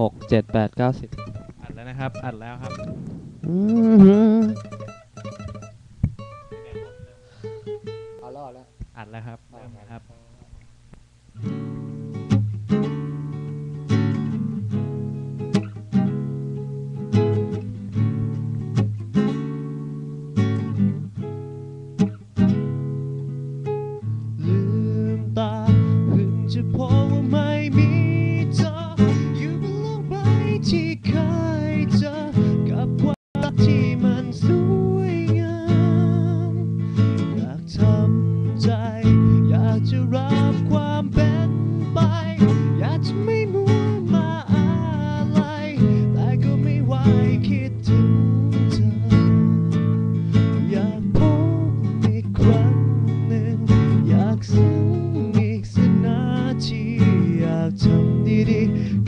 หกเจ็ดแปดเก้าสิบอัดแล้วนะครับ อัดแล้วครับ เอารอดแล้ว อัดแล้วครับเริ่มนะครับ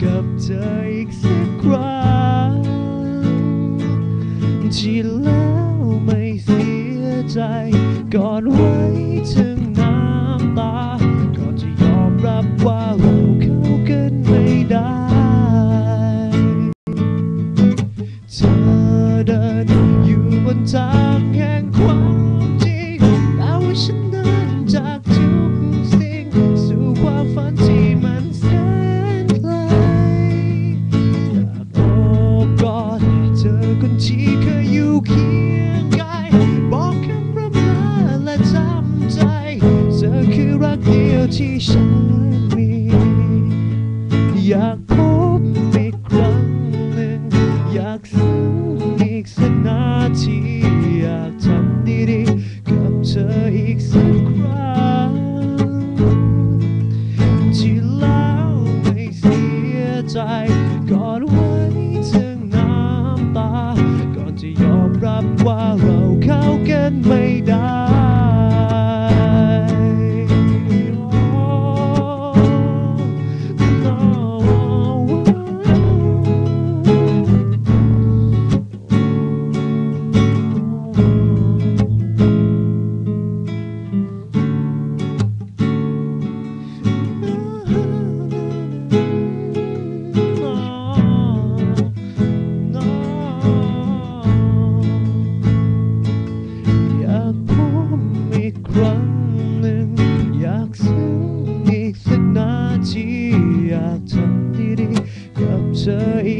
กับเธออีกสักครั้งที่แล้วไม่เสียใจก่อนไว้ถึงน้น ที่ฉันมี อยากพบอีกครั้งหนึ่ง อยากซึ้อีกสักนาที อยากทำดีๆกับเธออีกสักครั้ง ที่แล้วไม่เสียใจ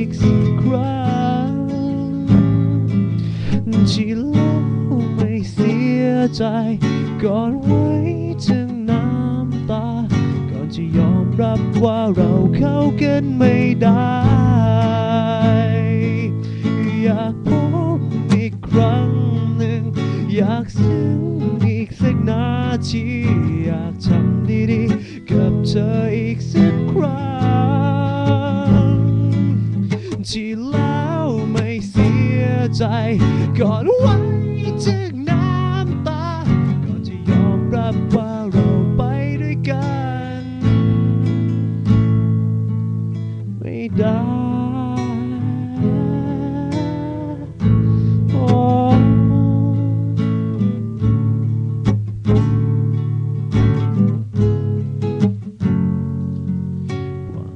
อีกสักครั้งที่แล้วไม่เสียใจก่อนไว้ถึงน้ำตา ก่อนจะยอมรับว่าเราเข้ากันไม่ได้ อยากพบอีกครั้งหนึ่ง อยากซึ้งอีกสักนาที อยากทำดีๆ กับเธออีกสักครั้ง กอนไว้ถึงน้ำตาก่อนจะยอมรับว่าเราไปด้วยกัน ไม่ได้โอ้หวัง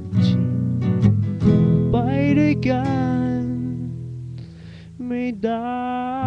ไปด้วยกัน ไม่ได้